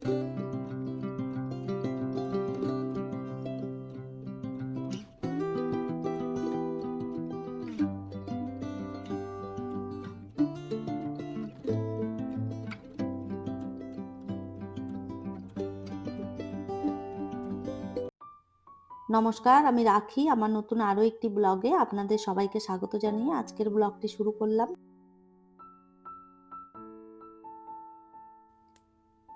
নমস্কার, আমি রাখি। আমার নতুন আরও একটি ব্লগে আপনাদের সবাইকে স্বাগত জানিয়ে আজকের ব্লগটি শুরু করলাম।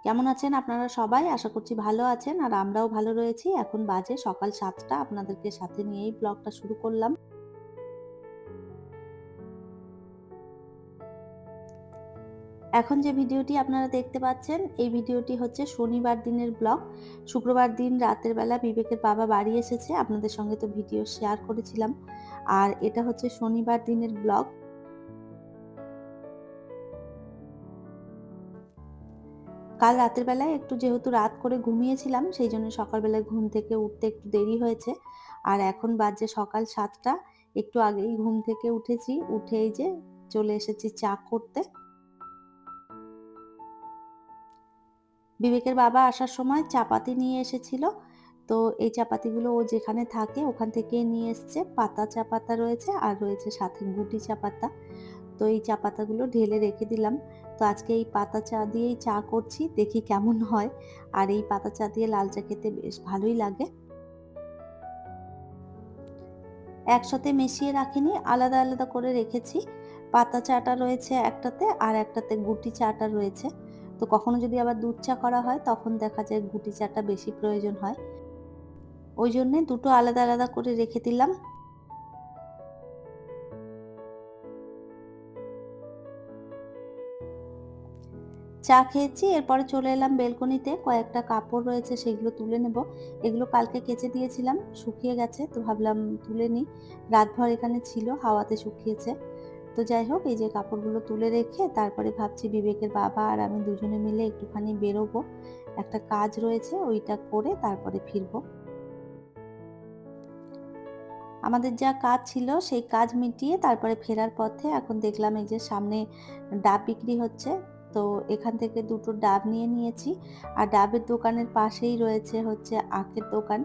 কেমন আছেন আপনারা সবাই? আশা করছি ভালো আছেন। আর আমরাও ভালো রয়েছি। এখন বাজে সকাল সাতটা। আপনাদেরকে সাথে নিয়েই ব্লগটা শুরু করলাম। এখন যে ভিডিওটি আপনারা দেখতে পাচ্ছেন, এই ভিডিওটি হচ্ছে শনিবার দিনের ব্লগ। শুক্রবার দিন রাতের বেলা বিবেকের বাবা বাড়ি এসেছে। আপনাদের সঙ্গে তো ভিডিও শেয়ার করেছিলাম। আর এটা হচ্ছে শনিবার দিনের ব্লগ। কাল রাতের বেলায় একটু যেহেতু রাত করে ঘুমিয়েছিলাম, সেই জন্য সকালবেলায় ঘুম থেকে উঠতে একটু দেরি হয়েছে। আর এখন বাজে সকাল সাতটা, একটু আগেই ঘুম থেকে উঠেছি উঠেই যে চলে এসেছি চা করতে। বিবেকের বাবা আসার সময় চাপাতি নিয়ে এসেছিল। তো এই চাপাতিগুলো ও যেখানে থাকে ওখান থেকে নিয়ে এসছে। পাতা চা পাতা রয়েছে, আর রয়েছে সাথে গুটি চা পাতা তো এই চা পাতাগুলো ঢেলে রেখে দিলাম। তো আজকে এই পাতা চা দিয়েই চা করছি, দেখি কেমন হয়। আর এই পাতা চা দিয়ে লাল চা খেতে বেশ ভালোই লাগে। একসাথে মিশিয়ে রাখিনি, আলাদা আলাদা করে রেখেছি। পাতা চাটা রয়েছে একটাতে আর একটাতে গুটি চাটা রয়েছে। তো কখনো যদি আবার দুধ চা করা হয়, তখন দেখা যায় গুটি চাটা বেশি প্রয়োজন হয়। ওই জন্যে দুটো আলাদা আলাদা করে রেখে দিলাম। চা খেয়েছি, এরপরে চলে এলাম বেলকনিতে। কয়েকটা কাপড় রয়েছে, সেগুলো তুলে নেব। এগুলো কালকে কেচে দিয়েছিলাম, শুকিয়ে গেছে, তো ভাবলাম তুলে নিই। রাতভর এখানে ছিল, হাওয়াতে শুকিয়েছে। তো যাই হোক, এই যে কাপড়গুলো তুলে রেখে, তারপরে ভাবছি বিবেকের বাবা আর আমি দুজনে মিলে একটুখানি বেরোবো। একটা কাজ রয়েছে, ওইটা করে তারপরে ফিরবো। আমাদের যা কাজ ছিল, সেই কাজ মিটিয়ে তারপরে ফেরার পথে এখন দেখলাম এই যে সামনে ডাব বিক্রি হচ্ছে। তো এখান থেকে দুটো ডাব নিয়ে নিয়েছি। আর ডাবের দোকানের পাশেই রয়েছে হচ্ছে আখের দোকান।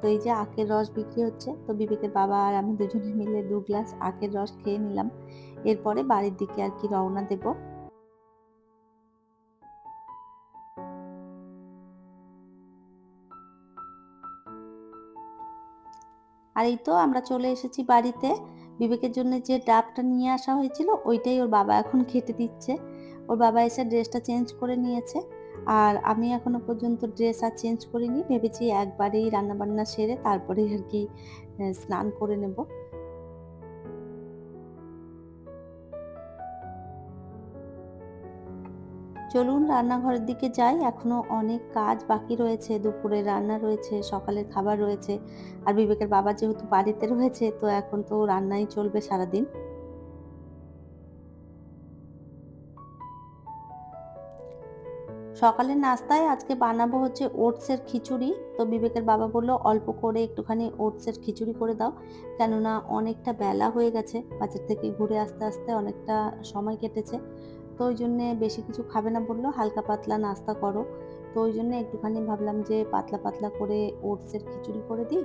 তো এই যে আখের রস বিক্রি হচ্ছে, তো বিবেকের বাবা আর আমি দুজনে মিলে দু গ্লাস আখের রস খেয়ে নিলাম। এরপরে বাড়ির দিকে আর কি রওনা দেব। আর এই তো আমরা চলে এসেছি বাড়িতে। বিবেকের জন্য যে ডাবটা নিয়ে আসা হয়েছিল, ওইটাই ওর বাবা এখন খেতে দিচ্ছে। ওর বাবা এসে ড্রেসটা চেঞ্জ করে নিয়েছে। আর আমি এখনও পর্যন্ত ড্রেস আর চেঞ্জ করিনি, ভেবেছি একবারেই রান্নাবান্না সেরে তারপরে আর কি স্নান করে নেব। চলুন রান্নাঘরের দিকে যাই, এখনও অনেক কাজ বাকি রয়েছে, দুপুরে রান্না রয়েছে সকালের খাবার রয়েছে। আর বিবেকের বাবা যেহেতু বাড়িতে রয়েছে, তো এখন তো রান্নাই চলবে সারাদিন। সকালের নাস্তায় আজকে বানাবো হচ্ছে ওটসের খিচুড়ি। তো বিবেকের বাবা বলল, অল্প করে একটুখানি ওটসের খিচুড়ি করে দাও, কেননা অনেকটা বেলা হয়ে গেছে, বাজার থেকে ঘুরে আসতে আসতে অনেকটা সময় কেটেছে। তো ওই জন্যে বেশি কিছু খাবে না বলল, হালকা পাতলা নাস্তা করো। তো ওই জন্য একটুখানি ভাবলাম যে পাতলা পাতলা করে ওটসের খিচুড়ি করে দিই।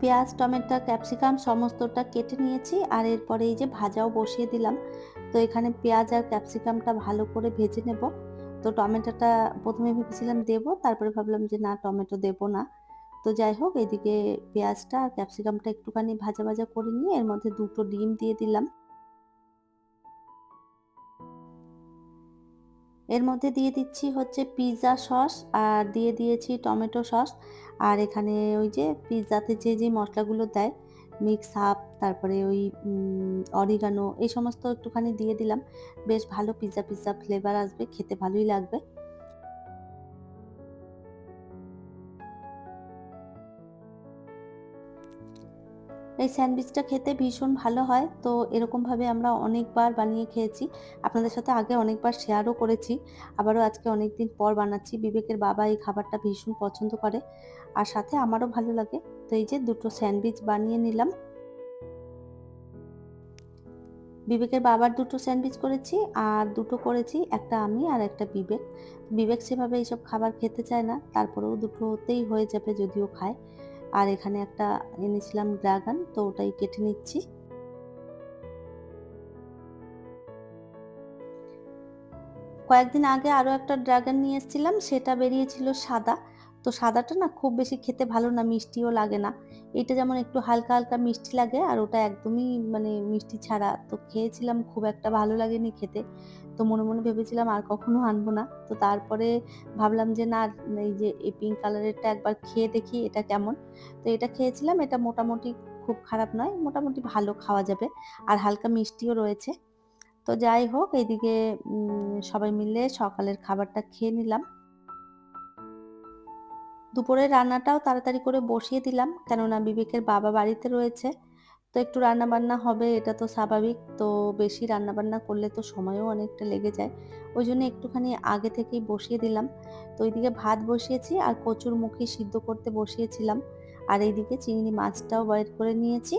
পেঁয়াজ, টমেটো, ক্যাপসিকাম সমস্তটা কেটে নিয়েছি আর এরপরে এই যে ভাজাও বসিয়ে দিলাম। তো এখানে পেঁয়াজ আর ক্যাপসিকামটা ভালো করে ভেজে নেব। তো টমেটোটা প্রথমে ভেবেছিলাম দেবো, তারপরে ভাবলাম যে না, টমেটো দেব না। তো যাই হোক, এদিকে পেঁয়াজটা আর ক্যাপসিকামটা একটুখানি ভাজা ভাজা করে নিয়ে এর মধ্যে দুটো ডিম দিয়ে দিলাম। এর মধ্যে দিয়ে দিচ্ছি হচ্ছে পিৎজা সস আর দিয়ে দিয়েছি টমেটো সস আর এখানে ওই যে পিৎজাতে যে যে মশলাগুলো দেয় মিক্স আপ তারপরে ওই অরিগানো এই সমস্ত একটুখানি দিয়ে দিলাম। বেশ ভালো পিৎজা পিৎজা ফ্লেভার আসবে, খেতে ভালোই লাগবে। এই স্যান্ডউইচটা খেতে ভীষণ ভালো হয়। তো এরকমভাবে আমরা অনেকবার বানিয়ে খেয়েছি। আপনাদের সাথে আগে অনেকবার শেয়ারও করেছি। আবারও আজকে অনেক দিন পর বানাচ্ছি। বিবেকের বাবা এই খাবারটা ভীষণ পছন্দ করে। আর সাথে আমারও ভালো লাগে। তো এই যে দুটো স্যান্ডউইচ বানিয়ে নিলাম। বিবেকের বাবার দুটো স্যান্ডউইচ করেছি আর দুটো করেছি একটা আমি আর একটা বিবেক। বিবেক সেভাবে এইসব খাবার খেতে চায় না। তারপরেও দুটোতেই হয়ে যাবে যদিও খায়। আর এখানে একটা এনেছিলাম ড্রাগন, তো ওটাই কেটে নিচ্ছি। কয়েকদিন আগে আরও একটা ড্রাগন নিয়ে এসেছিলাম, সেটা বেরিয়েছিল সাদা। তো সাদাটা না খুব বেশি খেতে ভালো না, মিষ্টিও লাগে না। এটা যেমন একটু হালকা হালকা মিষ্টি লাগে আর ওটা একদমই মানে মিষ্টি ছাড়া। তো খেয়েছিলাম, খুব একটা ভালো লাগেনি খেতে। তো মনে মনে ভেবেছিলাম আর কখনো আনব না। তো তারপরে ভাবলাম যে, না, এই যে, এই পিঙ্ক কালারেরটা একবার খেয়ে দেখি, এটা কেমন? তো এটা খেয়েছিলাম, এটা মোটামুটি খুব খারাপ নয়, মোটামুটি ভালো খাওয়া যাবে। আর হালকা মিষ্টিও রয়েছে। তো যাই হোক এইদিকে সবাই মিলে সকালের খাবারটা খেয়ে নিলাম। দুপুরের রান্নাটাও তাড়াতাড়ি করে বসিয়ে দিলাম। কেননা বিবেকের বাবা বাড়িতে রয়েছে, তো একটু রান্না বান্না হবে, এটা তো স্বাভাবিক। তো বেশি রান্নাবান্না করলে তো সময়ও অনেকটা লেগে যায়। ওই জন্য একটুখানি আগে থেকেই বসিয়ে দিলাম। তো ওইদিকে ভাত বসিয়েছি আর কচুর মুখে সিদ্ধ করতে বসিয়েছিলাম। আর এইদিকে চিংড়ি মাছটাও বয়ের করে নিয়েছি।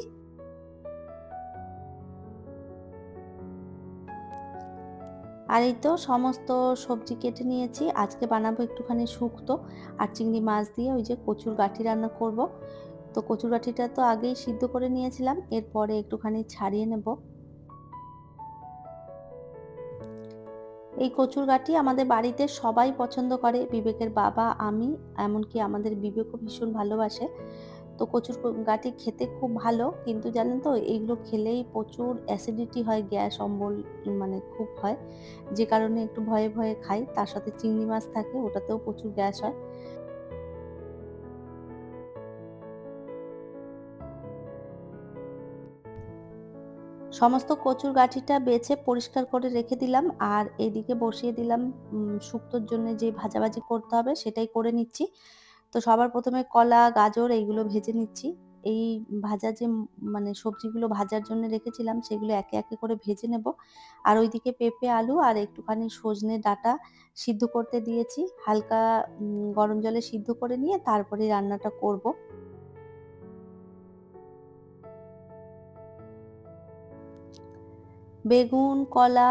আর এই তো সমস্ত সবজি কেটে নিয়েছি। আজকে বানাবো একটুখানি শুক্তো আর চিংড়ি মাছ দিয়ে ওই যে কচুর গাঠি রান্না করব। তো কচুর গাঠিটা তো আগেই সিদ্ধ করে নিয়েছিলাম, এরপরে একটুখানি ছাড়িয়ে নেব। এই কচুর গাঠি আমাদের বাড়িতে সবাই পছন্দ করে, বিবেকের বাবা, আমি, এমনকি আমাদের বিবেকও ভীষণ ভালোবাসে। তো কচুর গাঠি খেতে খুব ভালো। কিন্তু জানেন তো, এইগুলো খেলেই প্রচুর অ্যাসিডিটি হয়, গ্যাস, অম্বল মানে খুব হয়। যে কারণে একটু ভয়ে ভয়ে খাই। তার সাথে চিংড়ি মাছ থাকে, ওটাতেও প্রচুর গ্যাস হয়। সমস্ত কচুর গাঠিটা বেছে পরিষ্কার করে রেখে দিলাম। আর এদিকে বসিয়ে দিলাম শুক্তোর জন্য যে ভাজাভাজি করতে হবে, সেটাই করে নিচ্ছি। তো সবার প্রথমে কলা, গাজর এইগুলো ভেজে নিচ্ছি। এই ভাজা যে মানে সবজিগুলো ভাজার জন্য রেখেছিলাম সেগুলো একে একে করে ভেজে নেব। আর ওইদিকে পেঁপে, আলু আর একটুখানি সজনে ডাটা সিদ্ধ করতে দিয়েছি। হালকা গরম জলে সিদ্ধ করে নিয়ে তারপরে রান্নাটা করব। বেগুন, কলা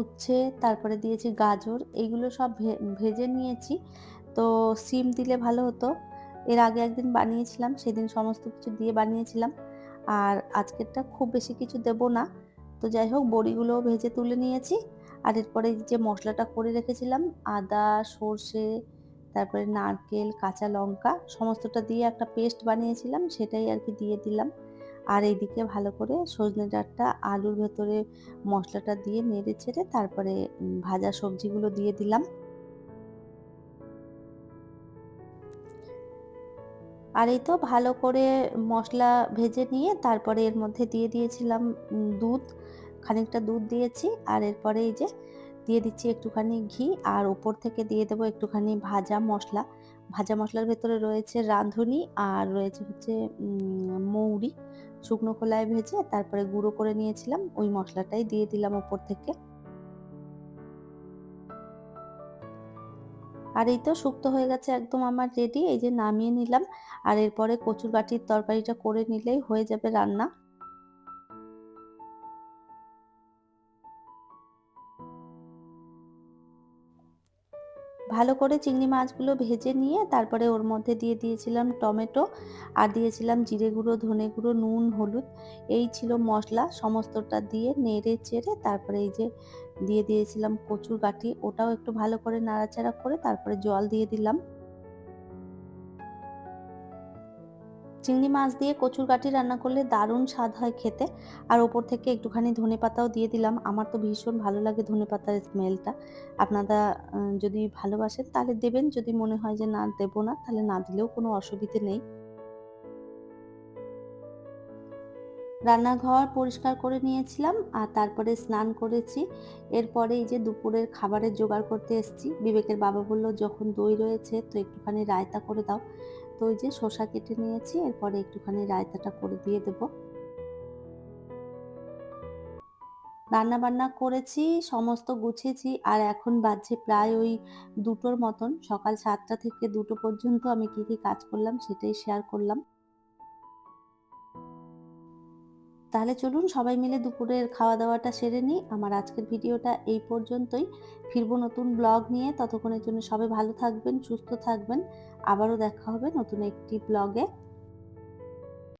উচ্ছে, তারপরে দিয়েছি গাজর। এইগুলো সব ভেজে নিয়েছি। তো সিম দিলে ভালো হতো। এর আগে একদিন বানিয়েছিলাম, সেদিন সমস্ত কিছু দিয়ে বানিয়েছিলাম। আর আজকেরটা খুব বেশি কিছু দেব না। তো যাই হোক বড়িগুলো ভেজে তুলে নিয়েছি। আর এরপরে যে মশলাটা করে রেখেছিলাম, আদা, সর্ষে, তারপরে নারকেল, কাঁচা লঙ্কা, সমস্তটা দিয়ে একটা পেস্ট বানিয়েছিলাম, সেটাই আর কি দিয়ে দিলাম। আর এইদিকে ভালো করে সজনে ডাঁটটা আলুর ভেতরে মশলাটা দিয়ে নেড়ে ছেড়ে তারপরে ভাজা সবজিগুলো দিয়ে দিলাম। আর এই তো ভালো করে মশলা ভেজে নিয়ে তারপরে এর মধ্যে দিয়ে দিয়েছিলাম দুধ। খানিকটা দুধ দিয়েছি আর এরপরে এই যে দিয়ে দিচ্ছি একটুখানি ঘি আর ওপর থেকে দিয়ে দেবো একটুখানি ভাজা মশলা। ভাজা মশলার ভেতরে রয়েছে রাঁধুনি আর রয়েছে হচ্ছে মৌরি। শুকনো খোলায় ভেজে তারপরে গুঁড়ো করে নিয়েছিলাম, ওই মশলাটাই দিয়ে দিলাম ওপর থেকে। আর এই তো শুক্ত হয়ে গেছে একদম আমার রেডি এই যে নামিয়ে নিলাম। আর এরপরে কচুর গাঠির তরকারিটা করে নিলেই হয়ে যাবে রান্না। ভালো করে চিংড়ি মাছগুলো ভেজে নিয়ে তারপরে ওর মধ্যে দিয়ে দিয়েছিলাম টমেটো আর দিয়েছিলাম জিরে গুঁড়ো, ধনে গুঁড়ো, নুন, হলুদ। এই ছিল মশলা, সমস্তটা দিয়ে নেড়ে চেড়ে তারপরে এই যে দিয়ে দিয়েছিলাম কচুর গাঠি, ওটাও একটু ভালো করে নাড়াচাড়া করে তারপরে জল দিয়ে দিলাম। চিংড়ি মাছ দিয়ে কচুর কাঠি রান্না করলে দারুণ স্বাদ হয় খেতে। আর ওপর থেকে একটুখানি ধনে পাতাও দিয়ে দিলাম। আমার তো ভীষণ ভালো লাগে ধনে পাতার স্মেলটা। আপনারা যদি ভালোবাসেন তাহলে দেবেন, যদি মনে হয় যে না দেবো না, তাহলে না দিলেও কোনো অসুবিধে নেই। রান্নাঘর পরিষ্কার করে নিয়েছিলাম আর তারপরে স্নান করেছি। এরপরে এই যে দুপুরের খাবারের জোগাড় করতে এসেছি। বিবেকের বাবা বলল, যখন দই রয়েছে তো একটুখানি রায়তা করে দাও। তো ওই যে শসা কেটে নিয়েছি, এরপরে একটুখানি রায়তাটা করে দিয়ে দেবো। রান্না বান্না করেছি, সমস্ত গুছিয়েছি আর এখন বাজছে প্রায় ওই দুটোর মতন। সকাল সাতটা থেকে দুটো পর্যন্ত আমি কি কি কাজ করলাম সেটাই শেয়ার করলাম। তাহলে চলুন সবাই মিলে দুপুরের খাওয়া দাওয়াটা সেরে নিই। আমার আজকের ভিডিওটা এই পর্যন্তই। ফিরবো নতুন ব্লগ নিয়ে। ততক্ষণের জন্য সবাই ভালো থাকবেন, সুস্থ থাকবেন। আবারও দেখা হবে নতুন একটি ব্লগে।